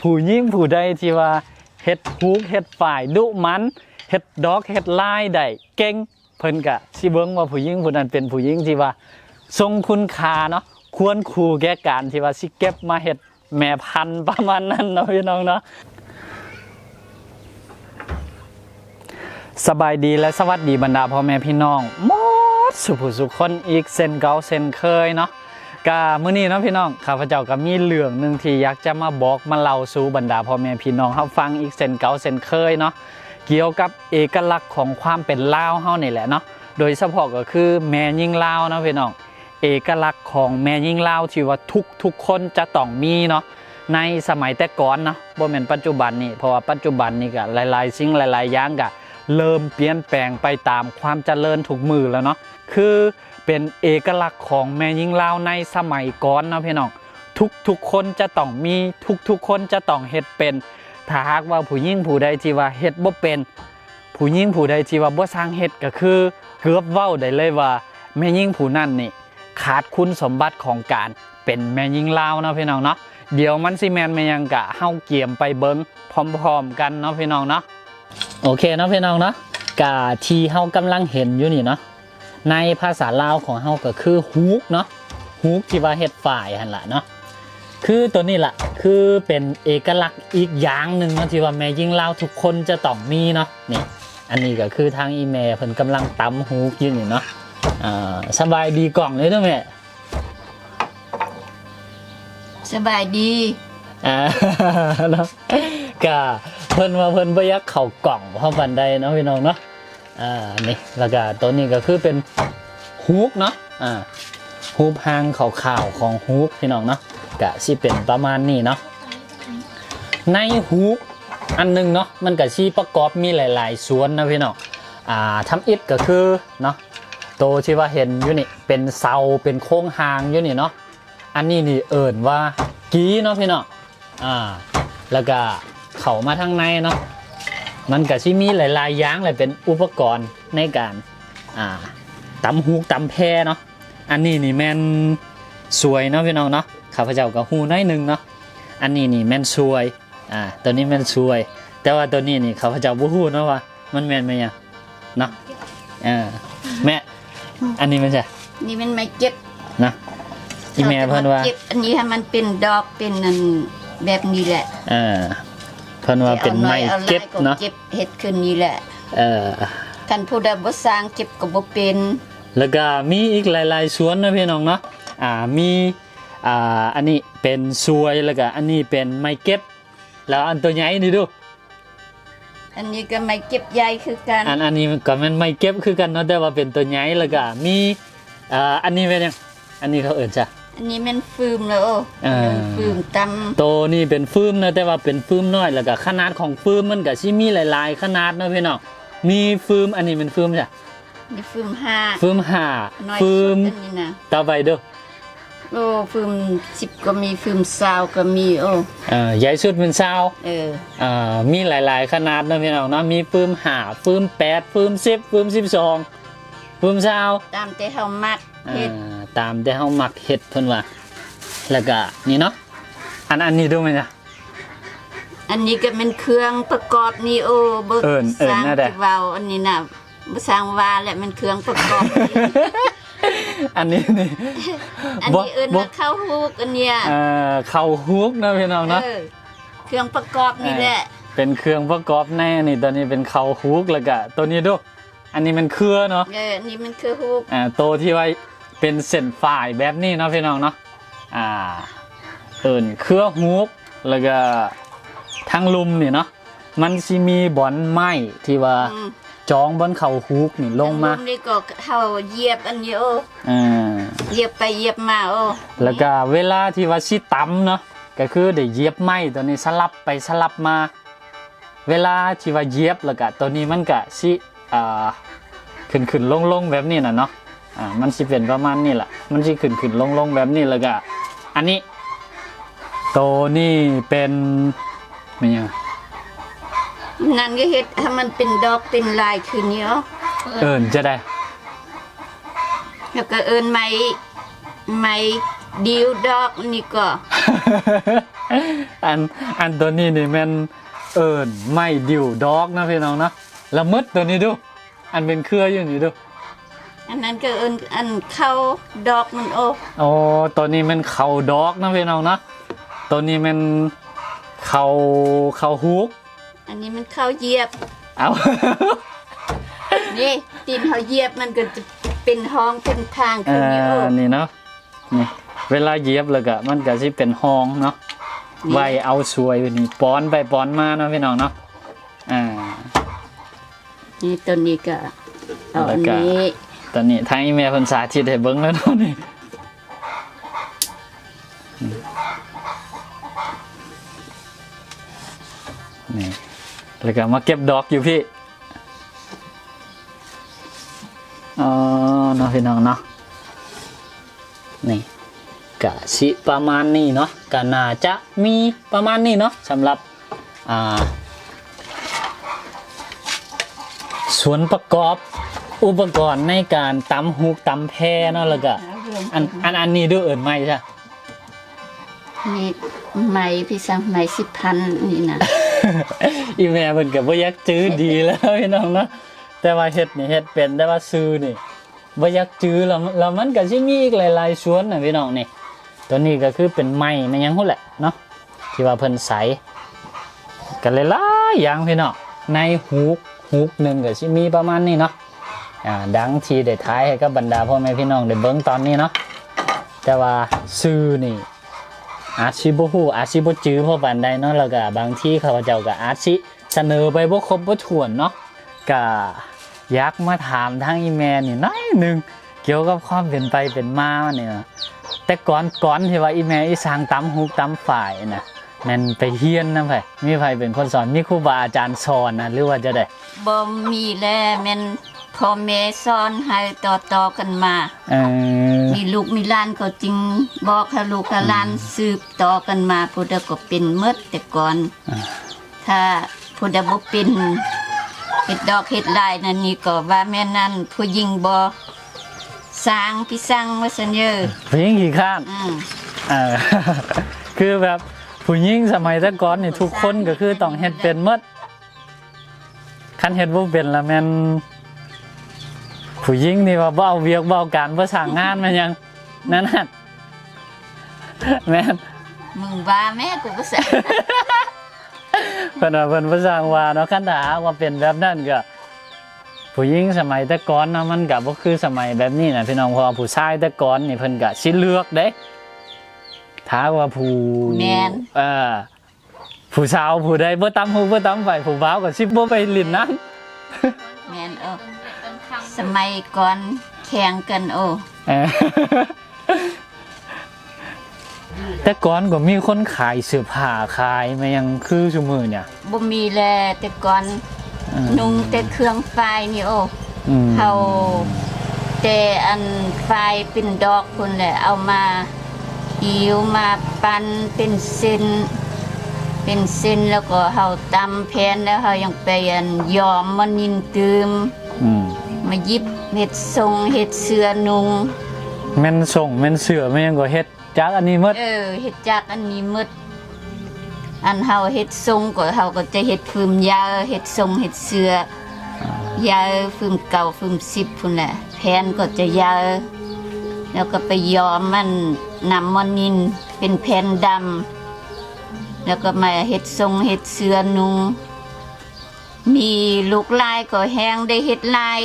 ผู้หญิงผู้ใดที่ว่าเฮ็ดฮูกเฮ็ดฝ่ายดุมันเฮ็ดดอกเฮ็ดลายได้เก่งเพิ่นก็สิเบิ่งว่าผู้หญิงผู้นั้นเป็นผู้หญิงที่ว่า ทรงคุณค่าเนาะควรคู่แก่การที่ว่าสิเก็บมาเฮ็ดแม่พันธุ์ประมาณนั้นเนาะพี่น้องเนาะสบายดีและสวัสดีบรรดาพ่อแม่พี่น้องหมดสุผู้สุขคนอีกเส้นเก่าเส้นเคยเนาะ กามื้อนี้เนาะพี่น้องข้าพเจ้าก็มีเรื่องหนึ่งที่อยากจะมาบอกมาเล่าสู่บรรดาพ่อแม่พี่น้องเฮาฟังอีกเส้นเก่าเส้นเคยเนาะเกี่ยวกับเอกลักษณ์ของความเป็นลาวเฮานี่แหละเนาะโดยเฉพาะก็คือแม่ยิ่งลาวเนาะพี่น้องเอกลักษณ์ของแม่ยิ่งลาวที่ว่าทุกทุกคนจะต้องมีเนาะในสมัยแต่ก่อนเนาะบ่แม่นปัจจุบันนี่เพราะว่าปัจจุบันนี่ก็หลาย ๆ สิ่งหลาย ๆ อย่างก็เริ่มเปลี่ยนแปลงไปตามความเจริญทุกมือแล้วเนาะคือ เป็นเอกลักษณ์ของแม่ยิงลาวในสมัยก่อนนะพี่น้องทุกทุกๆคนจะต้องมีทุกทุกๆคนจะต้องเฮ็ดเป็น ถ้าหากว่าผู้หญิงผู้ใดที่ว่าเฮ็ดบ่เป็น ผู้หญิงผู้ใดที่ว่าบ่สร้างเฮ็ดก็คือเกือบเว้าได้เลยว่าแม่ยิงผู้นั้นนี่ขาดคุณสมบัติของการเป็นแม่ยิงลาวนะพี่น้องเนาะเดี๋ยวมันสิแมนมายังกะเฮาเกี่ยมไปเบิ้งพร้อมๆกันเนาะพี่น้องเนาะโอเคเนาะพี่น้องเนาะกะที่เฮากำลังเห็นอยู่นี่เนาะ ในภาษาลาวของเฮาก็คือฮุกเนาะฮุกที่ว่าเฮ็ดฝ่ายหั่นล่ะเนาะคือตัวนี้ล่ะคือเป็นเอกลักษณ์อีกอย่างหนึ่งเนาะที่ว่าแม่ยิงลาวทุกคนจะต้องมีเนาะนี่อันนี้ก็คือทางอีเมลเพิ่นกำลังตำฮุกอยู่นี่เนาะอ่าสบายดีกล่องเลยเด้อแม่สบายดีอ่าเนาะก็เพิ่นว่าเพิ่นบ่อยักเข้ากล่องเพราะบันไดเนาะพี่น้องเนาะ อ่านี่แล้วก็ตัวนี้ก็คือเป็นฮุกเนาะอ่าฮูปหางขาวๆของฮุกพี่น้องเนาะก็สิเป็นประมาณนี้เนาะในฮุกอันหนึงเนาะมันก็สิประกอบมีหลาย ๆ ส่วนนะพี่น้องอ่าทำอิฐก็คือเนาะโตวที่ว่าเห็นอยู่นี่เป็นเสาเป็นโค้งหางอยู่นี่เนาะอันนี้นี่เอิ่นว่ากีเนาะพี่เนาะอ่าแล้วก็เข้ามาทางในเนาะ มันก็สิมีหลายๆอย่างเลยเป็นอุปกรณ์ในการอ่าตำฮูกตำแพเนาะอันนี้นี่แม่นสวยเนาะพี่น้องเนาะข้าพเจ้าก็ฮู้น้อยหนึงเนาะอันนี้นี่แม่นสวยอ่าตัวนี้แม่นสวย แต่ว่าตัวนี้นี่ข้าพเจ้าบ่ฮู้เนาะว่ามันแม่นไหมอะเนาะอ่าแม่อันนี้มันจะนี่มันไม่เก็บนะอีแม่เพิ่นว่าเก็บอันนี้ให้มันเป็นดอกเป็นนันแบบนี้แหละ เออเพิ่นว่าเป็นไม้อาหอยเก็บอาหลายเนาะเก็บเฮ็ดขึ้นนี่แหละ เออคันผู้ใดบ่สร้างเก็บก็บ่เป็นแล้วก็มีอีกหลายๆสวนนะพี่น้องเนาะอ่ามีอ่าอันนี้เป็นสวยแล้วก็อันนี้เป็นไม้เก็บ แล้วอันตัวใหญ่นี่ดูอันนี้ก็ไม่เก็บใหญ่คือกันอันอันนี้ก็มันไม้เก็บคือกันเนาะแต่ว่าเป็นตัวใหญ่แล้วก็มีอ่าอันนี้เป็นยังอันนี้เขาเอิ่นจ้ะ อันนี้มันฟืมแล้วโอ้อ่ามันฟืมตำโตวนี่เป็นฟืมนะแต่ว่าเป็นฟืมน้อยแล้วก็ขนาดของฟืมมันก็สิมีหลายๆ ขนาดเนาะพี่น้องมีฟืมอันนี้เป็นฟืมจ้ะนี่ฟืมห้าฟืมห้าน้อยฟืสุมดอันนี้นะต่อไปเด้อโอ้ฟืม10ก็มีฟืม20ก็มีโอ้เอ่อใหญ่สุดเป็นซาวเอออ่ามีหลาย ๆ ขนาดนะพี่น้องเนาะมีปื้มหาปื้มแปดปื้มสิบปื้มสิบสองปื้มซาวตามแต่เฮามักอ่าเฮ็ด ตามที่เฮามักเฮ็ดเพิ่นว่าแล้วก็นี่เนาะอันอันนี้ดูไหมจ๊ะอันนี้ก็เป็นเครื่องประกอบนี่โอ้บ่เอิ้นเอิ้นสร้างน่าได้ที่เว้าอันนี้น่ะบ่สร้างว่าแหละมันเครื่องประกอบนี่อันนี้นี่อันนี้เอิ้นว่าข้าวฮูกอันเนี้ยเอ่อเข้าฮุกนะพี่น้องเนาะเออเครื่องประกอบนี่แหละ เป็นเครื่องประกอบแน่นี่ตัวนี้เป็นเข้าฮุกแล้วก็ตัวนี้ดูอันนี้มันเครือเนาะเอออันนี้มันคือฮูกอ่าตัวที่ไว้ เป็นเส้นฝ่ายแบบนี้เนาะพี่น้องเนาะอ่าเอินเครือฮุกแล้วก็ทางลุมนี่เนาะมันสิมีบอนไม้ที่ว่าอืมจองบนเขาฮุกนี่ลงมาอันนี้ก็เฮาเหยียบอันนี้โอ้อ่าเหยียบไปเหยียบมาโอ้แล้วก็เวลาที่ว่าสิตำเนาะก็คือได้เหยียบไม้ตัวนี้สลับไปสลับมา เวลาที่ว่าเหยียบแล้วก็ตัวนี้มันก็สิอ่าขึ้นขึ้นลงลงแบบนี้น่ะเนาะ อ่ามันสิเป็นประมาณนี้แหละมันสิขึ้นขึ้นลงลงแบบนี้แล้วก็อันนี้ตัวนี้เป็นไม่ยังนั่นก็เฮ็ดให้มันเป็นดอกเป็นลายขึ้นนี่โอ้เอินจะได้ แล้วก็เอิ้นไม้ไม้ดิวดอกนี่ก็ อันอันตัวนี้นี่แมันเอิญไม่ดิวดอกนะพี่น้องเนาะแล้วมดตัวนี้ดู อันเป็นเครืออยู่นี่ดู อันนั้นก็เอิ้นอันเข้าดอกมันโอ้โอ้ตัวนี้มันเขาดอกนะพี่น้องเนาะตัวนี้มันเขาเขาฮุก อันนี้มันเข้าเหยียบ เอา นี่ตีนเขาเหยียบมันก็จะเป็นห้องเป็นทางเอคือนี่โอ้อนี่เนาะนี่เวลาเหยียบแล้วก็มันก็สิเป็นห้องเนาะนี่ไว้เอาสวยอยู่นี่ป้อนไปป้อนมาเนาะพี่น้องเนาะอ่า นี่ตัวนี้ก็เอาอันแล้วก็นี้ ตอนนี้ทางอีเมลเพิ่นสาธิตให้เบิ่งแล้วเนาะนี่นี่แล้วก็มาเก็บดอกอยู่พี่อ๋อเนาะพี่น้องเนาะนี่กะสิประมาณนี้เนาะก็น่าจะมีประมาณนี้เนาะสำหรับอ่าส่วนประกอบ อุปกรณ์ในการตำฮูกตำแพเนาะแล้วก็อันอันอันนี้ด้วยเอิญไหมใช่นี่ไหมพี่สังไหมสิบพันนี่นะอีแม่เพิ่นก็บ่อยากจื้อดีแล้วพี่น้องเนาะแต่ว่าเฮ็ดนี่เฮ็ดเป็นแต่ว่าซื้อนี่บ่อยากจื้อแล้วแล้วมันก็สิมีอีกหลายๆส่วนน่ะพี่น้องนี่ตัวนี้ก็คือเป็นไม้แม่นหยังฮู้แหละเนาะที่ว่าเพิ่นใสกันหลายๆอย่างพี่น้องในฮูกฮูกหนึงก็สิมีประมาณนี้เนาะอ่า ดังที่ได้ท้ายให้กับบรรดาพ่อแม่พี่น้องได้เบิ่งตอนนี้เนาะแต่ว่าซื้อนี่อาจสิบ่ฮู้อาจสิบ่จื้อพราะปานใดเนาะแล้วก็บางที่เขาเจ้าก็อาจสิเสนอไปบ่ครบบ่ถ้วนเนาะก็อยากมาถามทางอีแมนนี่น้อยหนึงเกี่ยวกับความเป็นไปเป็นมาเนี่ยแต่ก่อนก่อนที่ว่าอีแมอีสางตำฮูกตำฝ่ายนะม่นไปเฮียนนำไผมีไผเป็นคนสอนมีครูบาอาจารย์สอนนะหรือว่าจะได้บ่มีแล้วแม่น พ่อแม่สอนให้ต่อๆกันมา เออ มีลูกมีหลานก็จริงบอกให้ลูกให้หลานสืบต่อกันมาผู้ใดก็เป็นเมดแต่ก่อนถ้าผู้ใดบ่เป็นเฮ็ดดอกเฮ็ดลายนั่นนี่ก็ว่าแม่นั่นผู้หญิงบ่สร้างพี่สร้างว่าซั่นเด้อผู้หญิงขี้ข้านอืมเออ คือแบบผู้หญิงสมัยแต่ก่อนนี่ทุกคนก็คือต้องเฮ็ดเป็นหมดคันเฮ็ดบ่เป็นละแม่น ผู้หญิงนี่ว่าบ่เอาเวียกบ่เอาการบ่สร้างงานแม่นหยังนั่นน่ะแม่นมึงว่าแม่กูบ่ใส่เพิ่นว่าเพิ่นบ่สร้างว่าเนาะคันถ้าหากว่าเป็นแบบนั้นก็ผู้หญิงสมัยแต่ก่อนเนาะมันก็บ่คือสมัยแบบนี้นะพี่น้องเพราะว่าผู้ชายแต่ก่อนนี่เพิ่นก็สิเลือกเด้ถ้าว่าผู้แม่นเออผู้สาวผู้ใดบ่ตำหูบ่ตำไฟผู้บ่าวก็สิบ่ไปลิ้นน้ำแม่นเออ สมัยก่อนแข่งกันโอ้เออแต่ก่อนก็มีคนขายเสื้อผ้าขายมายังคือซุมื้อเนี่ยบ่มีแลแต่ก่อนอืมนุ่งแต่เครื่องไฟนี่โอ้อืมเขาแต่อันไฟเป็นดอกพุ่นแหละเอามาอิวมาปั้นเป็นเส้น เป็นเส้นแล้วก็เฮาตำแผ่นแล้วเฮายังไปอันยอมมันนินตืม อืม มาหยิบเฮ็ดทรงเฮ็ดเสื้อนุง แม่นส่งแม่นเสื้อแม่นหยังก็เฮ็ดจากอันนี้หมดเออเฮ็ดจากอันนี้หมดอันเฮาเฮ็ดทรงก็เฮาก็จะเฮ็ดฟืมยาวเฮ็ดทรงเฮ็ดเสื้อยาวฟืมเก่าฟืมสิบพุ่นแหละแผ่นก็จะยาวแล้วก็ไปย้อมมันนำมอนินเป็นแผ่นดำแล้วก็มาเฮ็ดทรงเฮ็ดเสื้อนุง มีลูกลายก็แห้งได้เฮ็ดลาย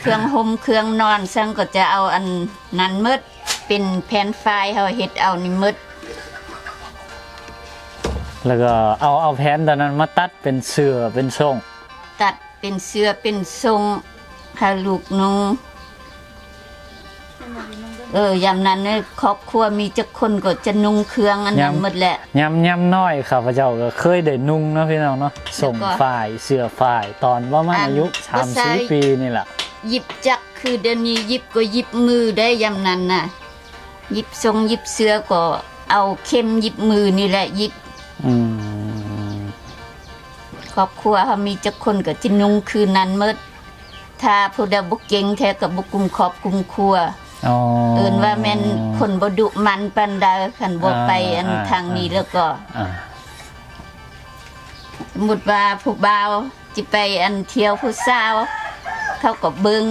เครื่องห่มเครื่องนอนซึ่งก็จะเอาอันนั้นหมืดเป็นแผ่นไฟล์เฮาเฮ็ดเอานี่หมืดแล้วก็เอาเอาแผ่นตอนนั้นมาตัดเป็นเสื้อเป็นทรง ตัดเป็นเสื้อเป็นทรงให้ลูกนุง เออยามนั้นเนี่ยครอบครัวมีจักคนก็จะนุ่งเครื่องอันนั้นหมดแหละ ยำยำน้อยข้าพเจ้าก็เคยได้นุ่งเนาะพี่น้องเนาะส่งแล้วก็ฝ่ายเสื้อฝ่ายตอนประมาณอันอายุบ่ใช่3-4ปีนี่แหละ หยิบจักคือเดี๋ยวนี้หยิบก็หยิบมือได้ยามนั้นน่ะหยิบทรงหยิบเสื้อก็เอาเข็มหยิบมือนี่แหละหยิบอืมครอบครัวเขามีจักคนก็จินุ่งคืนนั้นหมดถ้าผู้ใดบุกเก่งแท้กับบุกกุมครอบกุมครัว อ๋อเอิ้นว่าแม่นคนบ่ดุมันปานใดคันบ่ไปอันอ่าทางนี้แล้วก็อ่าสมมุติว่าผู้บ่าวสิไปอันเที่ยวผู้สาว เขาก็เบิ่ง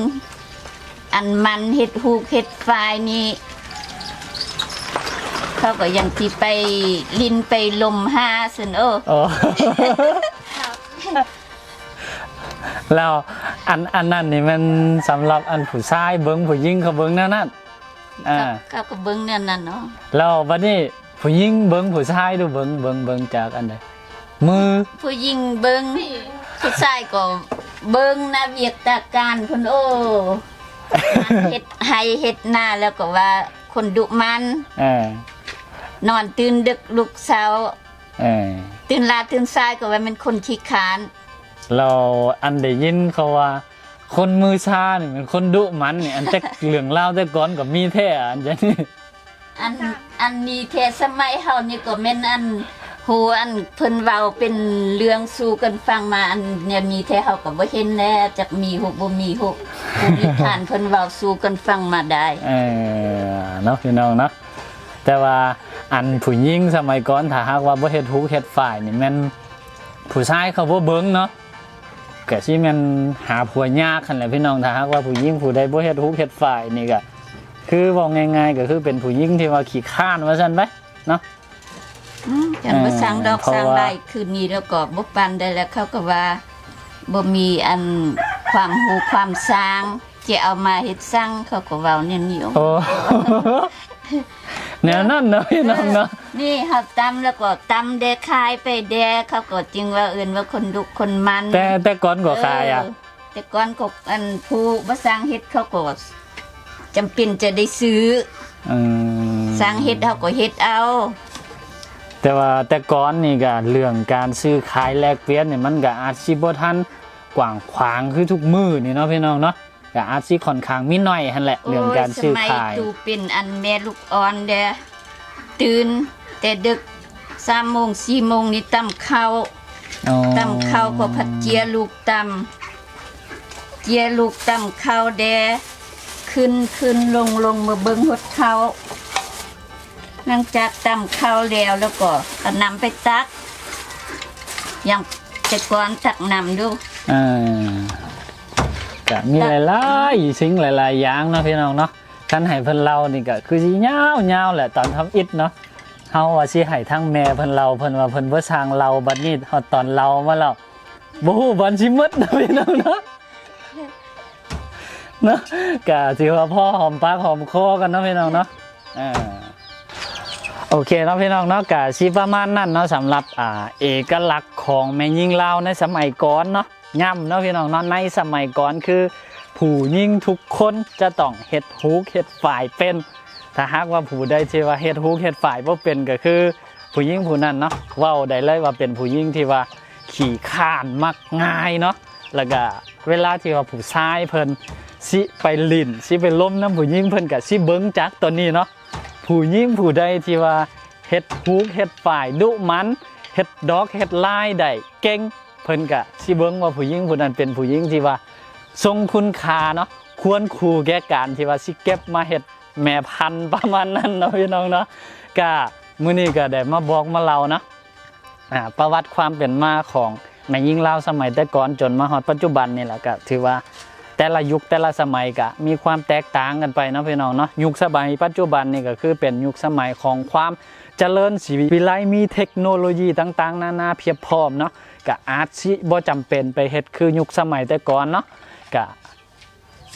อันมันเฮ็ดฮูกเฮ็ดฟายนี่เขาก็ยังสิไปลินไปลมหาซั่นเออโอ้แล้ว อันอันนั้นนี่มันสำหรับอันผู้ชายเบิ้งผู้หญิงเขาเบิ้งแนั่นนั่นอ่าเขาก็เบิ่งนั่นน่ะเนาะแล้ววันนี้ผู้หญิงเบิ้งผู้ชายดูเบิ้งเบิ้งเบิ้งจากอันใดมือผู้หญิงเบิ่งผู้ชายก็เบิ่งนะเวียกตาการเพิ่นโอ้มันเฮ็ดให้เฮ็ดหน้าแล้วก็ว่าคนดุมันเออนอนตื่นดึกลุกเช้าเออตื่นลาตื่นสายก็ว่าเป็นคนขี้คร้าน เราอันได้ยินเขาว่า คนมือชานี่เป็นคนดุมันนี่อันแต่เหลืองเล่าวแต่ก่อนกับมีแท้อันจะนี่อันอันนี้เทสมัยเฮานี่ก็แม่นอันโหอันเพิ่นเว้าเป็นเรื่องสู่กันฟังมาอันเนี่ยมีแท้เฮาก็บ่เห็นแน่จักมีหกบ่มีหกผู้นิทานเพิ่นเว้าสู่กันฟังมาได้เออเนาะพี่น้องเนาะแต่ว่าอันผู้หญิงสมัยก่อนถ้าหากว่าบ่เฮ็ดฮูกเฮ็ดฝ่ายนี่แม่นผู้ชายเขาบ่เบิ่งเนาะ ก็สิแม่นหาผัวยากคั่นแหละพี่น้องถ้าหากว่าผู้หญิงผู้ใดบ่เฮ็ดฮูกเฮ็ดฝ่ายนี่ก็คือเว้าง่ายๆก็คือเป็นผู้หญิงที่ว่าขี้ข้านว่าซั่นไปเนาะอืมจังบ่สร้างดอกเพราะสร้างว่าไร่คืนนี้แล้วก็บ่ปันได้แล้วเขาก็ว่าบ่มีอันความรู้ความสร้างจะเอามาเฮ็ดสร้างเขาก็เว้าแนวนี้โอ้ แนวนั้นเนาะพี่น้องเนาะนี่เฮาตำแล้วก็ตำแดกคายไปแดกเขาก็จึงว่าเอื่นว่าคนดุคนมันแต่แต่ก่อนก็ขายอะเแต่ก่อนก็อันผู้บ่สร้างเฮ็ดเขาก็จำเป็นจะได้ซื้ออืมสร้างเฮ็ดเขาก็เฮ็ดเอา แต่ว่าแต่ก่อนนี่ก็เรื่องการซื้อขายแลกเปลี่ยนนี่มันก็อาจสิบ่ทันกว้างขวางคือทุกมือนี่เนาะพี่น้องเนาะ ก็อาจสิค่อนข้างมีน้อยหั่นแหละเรื่องการซื้อโยสมัยขายตูเป็นอันแม่ลูกอ่อนเด้อตื่นแต่ดึก3โมง4โมงนี่ตำข้าวอ๋อตำข้าวก็ผัดเจียลูกตำเจียลูกตำข้าวแดขึ้นขึ้นลงลงมาเบิ้งหดข้าวหลังจากตำข้าวแล้วแล้วก็เอานำไปตักอย่างแต่ก่อนตักนำดูอ่า ก็มีหลายๆสิ่งหลายๆอย่างเนาะพี่น้องเนาะคันให้เพิ่นเล่านี่ก็คือสิยาวๆแหละตอนทำอิฐเนาะเฮาว่าสิให้ทั้งแม่เพิ่นเล่าเพิ่นว่าเพิ่นบ่สร้างเราบัดนี้เฮาตอนเรามาแล้วบ่ฮู้วันสิหมดเนาะพี่น้องเนาะเนาะก็ถือว่าพ่อหอมปากหอมคอกันเนาะพี่น้องเนาะอ่าโอเคเนาะพี่น้องเนาะก็สิประมาณนั้นเนาะสำหรับอ่าเอกลักษณ์ของแม่ยิ่งลาวในสมัยก่อนเนาะ ย่ำเนาะพี่น้องเนาะในสมัยก่อนคือ ผู้ยิ่งทุกคนจะต้องเฮ็ดฮูกเฮ็ดฝ่ายเป็น ถ้าหากว่าผู้ใดที่ว่าเฮ็ดฮูกเฮ็ดฝ่ายบ่เป็นก็คือ ผู้หญิงผู้นั้นเนาะเว้าได้เลยว่าเป็นผู้หญิงที่ว่าขี้ข้านมักง่ายเนาะแล้วก็เวลาที่ว่าผู้ชายเพิ่นสิไปลิ่นสิไปล้มน้ำผู้หญิงเพิ่นก็สิเบิ่งจักตัวนี้เนาะผู้หญิงผู้ใดที่ว่าเฮ็ดฮูกเฮ็ดฝ่ายดุมันเฮ็ดดอกเฮ็ดลายได้เก่ง เพิ่นกะสิเบิ่งว่าผู้หญิงผู้นั้นเป็นผู้หญิงที่ว่า ทรงคุณค่าเนาะควรคูแก่การที่ว่าสิเก็บมาเฮ็ดแม่พันธุ์ประมาณนั้นเนาะพี่น้องเนาะก็มื้อนี้ก็ได้มาบอกมาเล่าเนาะอ่าประวัติความเป็นมาของแม่ยิงลาวสมัยแต่ก่อนจนมาฮอดปัจจุบันนี่แหละก็ถือว่า แต่ละยุคแต่ละสมัยก็มีความแตกต่างกันไปเนาะพี่น้องเนาะยุคสมัยปัจจุบันนี่ก็คือเป็นยุคสมัยของความเจริญสีวิไลมีเทคโนโลยีต่างๆ นานาเพียบพร้อมเนาะก็อาจสิบ่จำเป็นไปเฮ็ดคือยุคสมัยแต่ก่อนเนาะกะ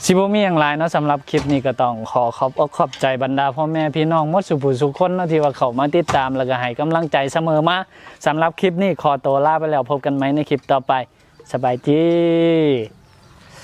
สิบมีอย่างไรเนาะสำหรับคลิปนี้ก็ต้องขอขอบอกขอบใจบรรดาพ่อแม่พี่น้องมดสุผู้สุคนเนาะที่ว่าเขามาติดตามแล้วก็ให้กำลังใจเสมอมาสำหรับคลิปนี้ขอตัวลาไปแล้วพบกันไหมในคลิปต่อไป สบายดี